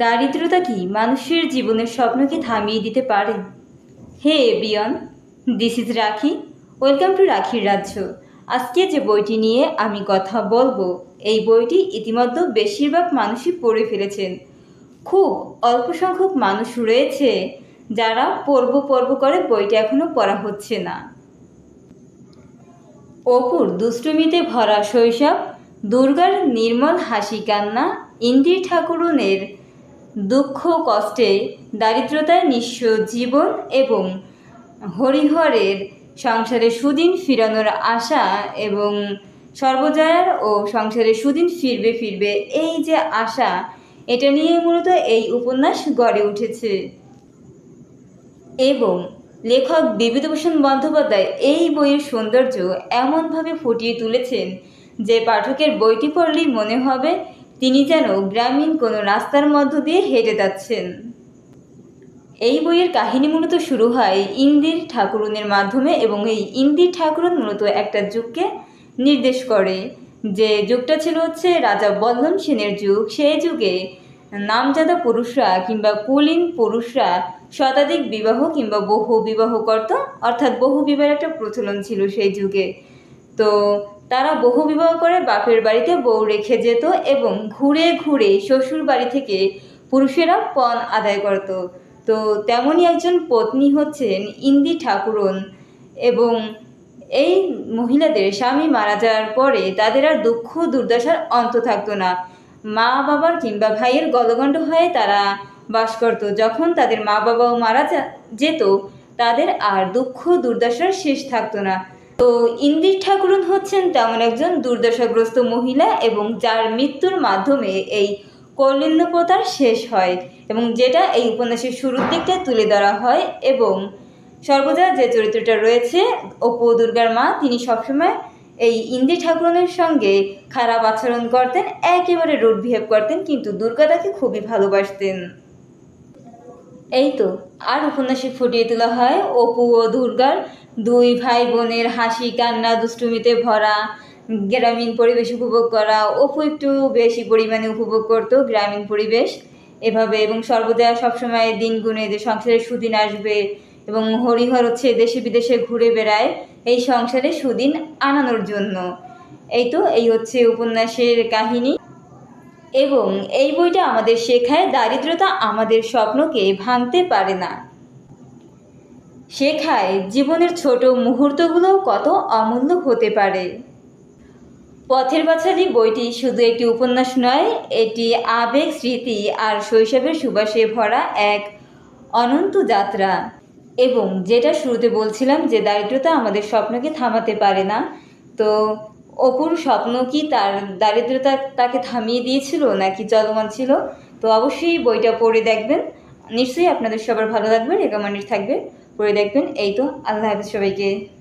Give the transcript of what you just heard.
দারিদ্রতা কি মানুষের জীবনের স্বপ্নকে থামিয়ে দিতে পারে? Hey বিয়ন this is Rakhi. Welcome to রাখির রাজ্য। আজকে যে বইটি নিয়ে আমি কথা বলব, এই বইটি ইতিমধ্যে বেশিরভাগ মানুষই পড়ে ফেলেছেন। খুব অল্প সংখ্যক মানুষ রয়েছে যারা পর্ব পর্ব করে বইটা এখনও পড়া হচ্ছে না। অপুর দুষ্টুমিতে ভরা শৈশব, দুর্গার নির্মল হাসি কান্না, ইন্দির ঠাকুরনের দুঃখ কষ্টে দারিদ্রতায় নিঃস্ব জীবন এবং হরিহরের সংসারে সুদিন ফিরানোর আশা এবং সর্বজয়ার ও সংসারে সুদিন ফিরবে ফিরবে এই যে আশা, এটা নিয়ে মূলত এই উপন্যাস গড়ে উঠেছে। এবং লেখক বিভূতিভূষণ বন্দ্যোপাধ্যায় এই বইয়ের সৌন্দর্য এমনভাবে ফুটিয়ে তুলেছেন যে পাঠকের বইটি পড়লেই মনে হবে তিনি যেন গ্রামীণ কোনো রাস্তার মধ্য দিয়ে হেঁটে যাচ্ছেন। এই বইয়ের কাহিনী মূলত শুরু হয় ইন্দির ঠাকুরনের মাধ্যমে এবং এই ইন্দির ঠাকুরন মূলত একটা যুগকে নির্দেশ করে। যে যুগটা ছিল হচ্ছে রাজা বল্লন সেনের যুগ। সেই যুগে নামজাদা পুরুষরা কিংবা কুলীন পুরুষরা শতাধিক বিবাহ কিংবা বহু বিবাহ করত, অর্থাৎ বহু বিবাহের একটা প্রচলন ছিল সেই যুগে। তো তারা বহু বিবাহ করে বাপের বাড়িতে বউ রেখে যেত এবং ঘুরে ঘুরে শ্বশুর বাড়ি থেকে পুরুষেরা পণ আদায় করত। তো তেমনই একজন পত্নী হচ্ছেন ইন্দি ঠাকুরন এবং এই মহিলাদের স্বামী মারা যাওয়ার পরে তাদের আর দুঃখ দুর্দশার অন্ত থাকতো না। মা বাবার কিংবা ভাইয়ের গলগণ্ড হয়ে তারা বাস করত। যখন তাদের মা বাবাও মারা যেত, তাদের আর দুঃখ দুর্দশার শেষ থাকতো না। তো ইন্দির ঠাকুরন হচ্ছেন তেমন একজন দুর্দশাগ্রস্ত মহিলা এবং যার মৃত্যুর মাধ্যমে এই কৌলিন্যপ্রথার শেষ হয় এবং যেটা এই উপন্যাসের শুরুর দিকটা তুলে ধরা হয় এবং সর্বদা যে চরিত্রটা রয়েছে অপু দুর্গার মা, তিনি সবসময় এই ইন্দি ঠাকুরনের সঙ্গে খারাপ আচরণ করতেন, একেবারে রুড বিহেভ করতেন, কিন্তু দুর্গা তাকে খুবই ভালোবাসতেন। এই তো, আর উপন্যাসে ফুটিয়ে তোলা হয় অপু ও দুর্গার দুই ভাই বোনের হাসি, কান্না, দুষ্টুমিতে ভরা, গ্রামীণ পরিবেশ উপভোগ করা। অপু একটু বেশি পরিমাণে উপভোগ করতো গ্রামীণ পরিবেশ এভাবে এবং সর্বদা সবসময় দিন গুনে যে সংসারে সুদিন আসবে এবং হরিহর হচ্ছে দেশে বিদেশে ঘুরে বেড়ায়, এই সংসারে সুদিন আনানোর জন্য। এই তো, এই হচ্ছে উপন্যাসের কাহিনী। এবং এই বইটা আমাদের শেখায় দারিদ্রতা আমাদের স্বপ্নকে ভাঙতে পারে না। শেখায় জীবনের ছোট মুহূর্তগুলো কত অমূল্য হতে পারে। পথের পাঁচালী বইটি শুধু একটি উপন্যাস নয়, এটি আবেগ, স্মৃতি আর শৈশবের সুবাসে ভরা এক অনন্ত যাত্রা। এবং যেটা শুরুতে বলছিলাম যে দারিদ্রতা আমাদের স্বপ্নকে থামাতে পারে না, তো অপুর স্বপ্ন কি তার দারিদ্রতা তাকে থামিয়ে দিয়েছিল নাকি চলমান ছিল? তো অবশ্যই বইটা পড়ে দেখবেন। নিশ্চয়ই আপনাদের সবার ভালো লাগবে রেকমেন্ডেড থাকবে। পড়ে দেখবেন। এই তো, আল্লাহ হাফিজ সবাইকে।